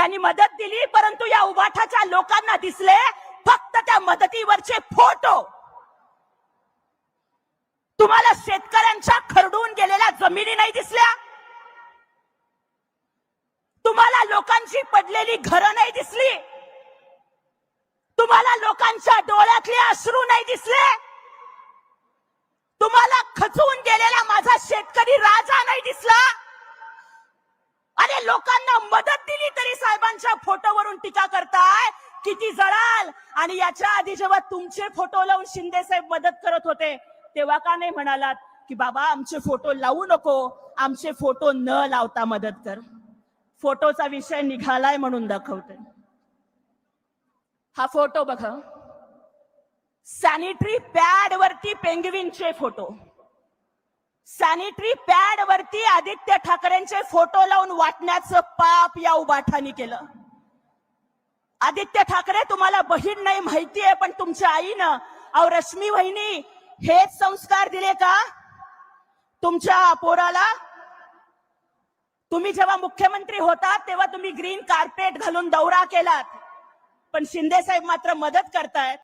त्यांनी मदत दिली परंतु या उभाठाच्या लोकांना दिसले फक्त त्या मदतीवरचे फोटो. तुम्हाला शेतकऱ्यांच्या खरडून गेलेल्या जमिनी नाही दिसल्या? तुम्हाला लोकांची पडलेली घरं नाही दिसली? तुम्हाला लोकांच्या डोळ्यातले अश्रू नाही दिसले? तुम्हाला खचून गेलेला माझा शेतकरी अरे लोकांना मदत दिली तरी साहेबांच्या फोटोवरून टीका करताय? किती जळाल? आणि याच्या आधी जेव्हा तुमचे फोटो लावून शिंदे साहेब मदत करत होते तेव्हा का नाही म्हणालात की बाबा आमचे फोटो लावू नको आमचे फोटो न लावता मदत कर. फोटोचा विषय निघालाय म्हणून दाखवते. हा फोटो बघा. सॅनिटरी पॅड वरती पेंगविनचे फोटो. सॅनिटरी पॅड वरती आदित्य ठाकरेंचे फोटो लावून वाटण्याचं पाप या उबाठानी केलं. आदित्य ठाकरे तुम्हाला बहीण नाही माहितीये पण तुमच्या आईनं अहो रश्मी वहिनी हेच संस्कार दिले का? तुमच्या पोराला? तुम्ही जेव्हा मुख्यमंत्री होता तेव्हा तुम्ही ग्रीन कार्पेट घालून दौरा केलात. पण शिंदे साहेब मात्र मदत करतायत.